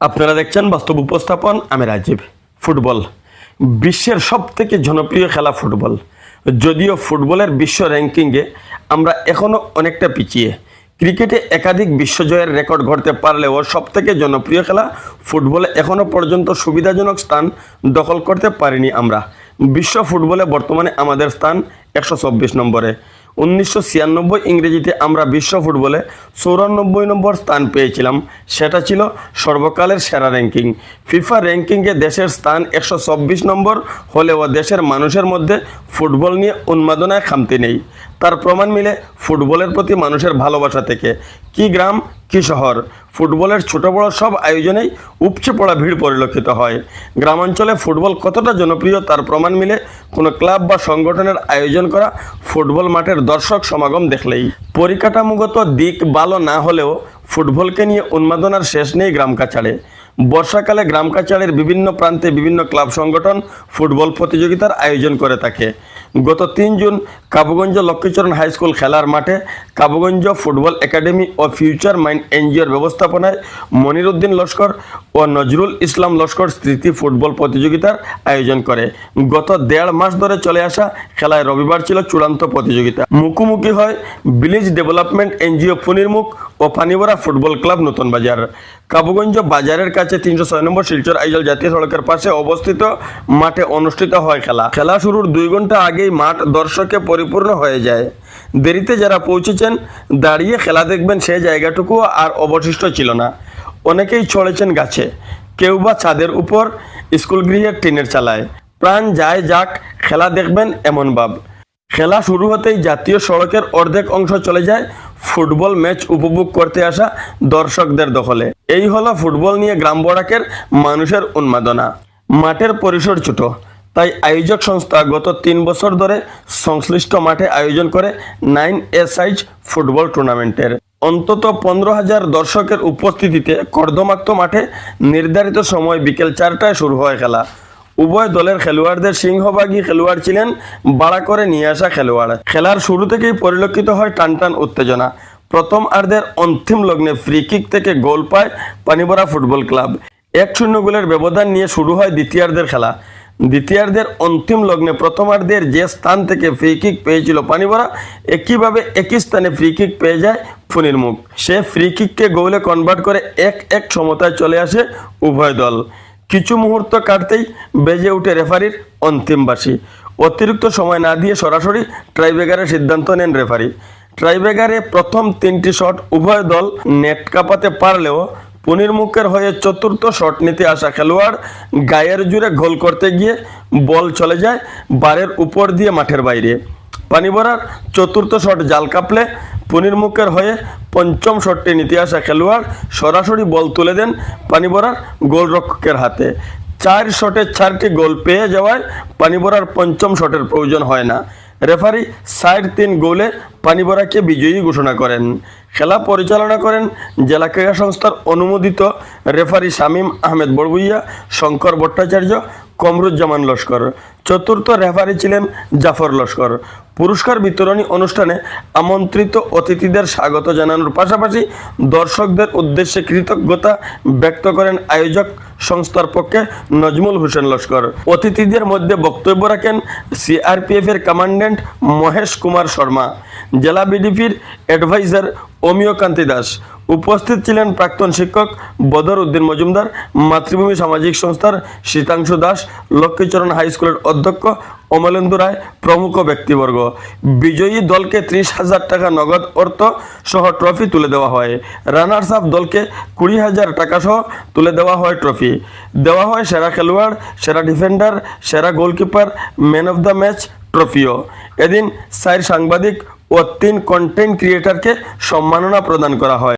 আপনারা দেখছেন বাস্তব উপস্থাপন, আমি রাজীব। ফুটবল, বিশ্বের সব থেকে জনপ্রিয় খেলা ফুটবল। যদিও ফুটবলের বিশ্ব র্যাঙ্কিংয়ে আমরা এখনও অনেকটা পিছিয়ে। ক্রিকেটে একাধিক বিশ্বজয়ের রেকর্ড গড়তে পারলেও সব থেকে জনপ্রিয় খেলা ফুটবলে এখনও পর্যন্ত সুবিধাজনক স্থান দখল করতে পারিনি আমরা। বিশ্ব ফুটবলে বর্তমানে আমাদের স্থান একশো চব্বিশ নম্বরে। উনিশশো ছিয়ানব্বই ইংরেজিতে আমরা বিশ্ব ফুটবলে চৌরানব্বই নম্বর স্থান পেয়েছিলাম। সেটা ছিল সর্বকালের সেরা র্যাঙ্কিং ফিফা র্যাঙ্কিংয়ে দেশের স্থান একশো চব্বিশ নম্বর হলেও দেশের মানুষের মধ্যে ফুটবল নিয়ে উন্মাদনায় খামতি নেই। তার প্রমাণ মিলে ফুটবলের প্রতি মানুষের ভালোবাসা থেকে। কি গ্রাম, কি শহর, ফুটবলের ছোট বড় সব আয়োজনেই উপচে পড়া ভিড় পরিলক্ষিত হয়। গ্রামাঞ্চলে ফুটবল কতটা জনপ্রিয় তার প্রমাণ মিলে কোনো ক্লাব বা সংগঠনের আয়োজন করা ফুটবল মাঠের দর্শক সমাগম দেখলেই। পরিকাঠামোগত দিক ভালো না হলেও ফুটবলকে নিয়ে উন্মাদনার শেষ নেই গ্রাম কাছাড়ে। বর্ষাকালে গ্রাম কাছাড়ের বিভিন্ন প্রান্তে বিভিন্ন ক্লাব সংগঠন ফুটবল প্রতিযোগিতার আয়োজন করে থাকে। গত তিন June Kabuganj Lakshmicharan high school খেলার মাঠে কাবুগঞ্জ ফুটবল একাডেমি ও ফিউচার মাইন্ড এনজিওর ব্যবস্থাপনায় মনিরুদ্দিন লস্কর ও নজরুল ইসলাম লস্কর স্মৃতি ফুটবল প্রতিযোগিতার আয়োজন করে। গত দেড় মাস ধরে চলে আসা খেলায় রবিবার ছিল চূড়ান্ত প্রতিযোগিতা। মুখোমুখি হয় ভিলেজ ডেভেলপমেন্ট এনজিও পুনিরমুখ ও পানিবরা ফুটবল ক্লাব নতুন বাজার। কাবুগঞ্জ বাজারের কাছে তিনশো ছয় নম্বর শিলচর আইজল জাতীয় সড়কের পাশে অবস্থিত মাঠে অনুষ্ঠিত হয় খেলা। খেলা শুরুর দুই ঘণ্টা আগেই মাঠ দর্শকে পরিপূর্ণ হয়ে যায়। দেরিতে যারা পৌঁছেছেন, দাঁড়িয়ে খেলা দেখবেন সেই জায়গাটুকু আর অবশিষ্ট ছিল না। অনেকেই চড়েছেন গাছে। কেউ বা ছাদের উপর, স্কুল গৃহের টিনের চালায়। প্রাণ যায় যাক, খেলা দেখবেন এমন ভাব। খেলা শুরু হতেই জাতীয় সড়কের অর্ধেক অংশ চলে যায়। ফুটবল ম্যাচ উপভোগ করতে আসা দর্শকদের দখলে। এই হলো ফুটবল নিয়ে গ্রাম বড়াকের মানুষের উন্মাদনা। মাঠের পরিসর ছোট, তাই আয়োজক সংস্থা গত তিন বছর ধরে সংশ্লিষ্ট মাঠে আয়োজন করে নাইন এ সাইজ ফুটবল টুর্নামেন্টের। অন্তত পনেরো হাজার দর্শকের উপস্থিতিতে কর্দমাক্ত মাঠে নির্ধারিত সময় বিকেল চারটায় শুরু হয় খেলা। উভয় দলের খেলোয়াড়দের সিংহভাগী খেলোয়াড় ছিলেন, বাড়া করে নিয়ে আসা খেলোয়াড়। খেলার শুরু থেকেই পরিলক্ষিত হয় টানটান উত্তেজনা। প্রথম আর্ধের অন্তিম লগ্নে ফ্রি কিক থেকে গোল পায় পানিবরা ফুটবল ক্লাব এক শূন্য গোলের ব্যবধান নিয়ে শুরু হয় দ্বিতীয়ার্ধের খেলা। দ্বিতীয়ার্ধের অন্তিম লগ্নে প্রথমার্ধের যে স্থান থেকে ফ্রি কিক পেয়েছিল পানিবরা, একইভাবে একই স্থানে ফ্রি কিক পেয়ে যায় ফুনির মুখ। সে ফ্রি কিককে গোলে কনভার্ট করে এক এক সমতায় চলে আসে উভয় দল। কিছু মুহূর্ত কাটতেই বেজে উঠে রেফারির অন্তিম বাসি অতিরিক্ত সময় না দিয়ে সরাসরি ট্রাইবেগারের সিদ্ধান্ত নেন রেফারি ট্রাইবেগারে প্রথম তিনটি শট উভয় দল নেট কাপাতে পারলেও পুনির্মুখের হয়ে চতুর্থ শট নিতে আসা খেলোয়াড় গায়ের জুড়ে গোল করতে গিয়ে বল চলে যায় বারের উপর দিয়ে মাঠের বাইরে। পানিবরার চতুর্থ শট জাল কাপলে পুনির্মুখের হয়ে পঞ্চম শটটি নিতে আসা খেলোয়াড় সরাসরি বল তুলে দেন পানিবরার গোলরক্ষকের হাতে। চার শটে চারটি গোল পেয়ে যাওয়ায় পানিবরার পঞ্চম শটের প্রয়োজন হয় না। রেফারি সাইড তিন গোলে পানিবরাকে বিজয়ী ঘোষণা করেন। খেলা পরিচালনা করেন জেলা ক্রীড়া সংস্থার অনুমোদিত রেফারি শামীম আহমেদ বড়বুইয়া, শঙ্কর ভট্টাচার্য, কমরুজ্জামান লস্কর। চতুর্থ রেফারি ছিলেন জাফর লস্কর। পুরস্কার বিতরণী অনুষ্ঠানে আমন্ত্রিত অতিথিদের স্বাগত জানানোর পাশাপাশি দর্শকদের উদ্দেশ্যে কৃতজ্ঞতা ব্যক্ত করেন আয়োজক সংস্থার পক্ষে নজমুল হোসেন লস্কর। অতিথিদের মধ্যে বক্তব্য রাখেন সিআরপিএফ এর কমান্ড্যান্ট মহেশ কুমার শর্মা, জেলা বিডিপির অ্যাডভাইজার অমিয় কান্তি দাস, উপস্থিত ছিলেন প্রাক্তন শিক্ষক বদর উদ্দিন মজুমদার, মাতৃভূমি সামাজিক সংস্থার শীতাংশু দাস, লক্ষ্মীচরণ হাই স্কুলের অধ্যক্ষ অমলেন্দু রায়, প্রমুখ ব্যক্তিবর্গ। বিজয়ী দলকে ত্রিশ হাজার টাকা নগদ অর্থ সহ ট্রফি তুলে দেওয়া হয়। রানার্স আপ দলকে কুড়ি হাজার টাকা সহ তুলে দেওয়া হয় ট্রফি। দেওয়া হয় সেরা খেলোয়াড়, সেরা ডিফেন্ডার, সেরা goalkeeper, man of the match ট্রফিও। এদিন সাইর সাংবাদিক ও তিন কন্টেন্ট ক্রিয়েটারকে সম্মাননা প্রদান করা হয়।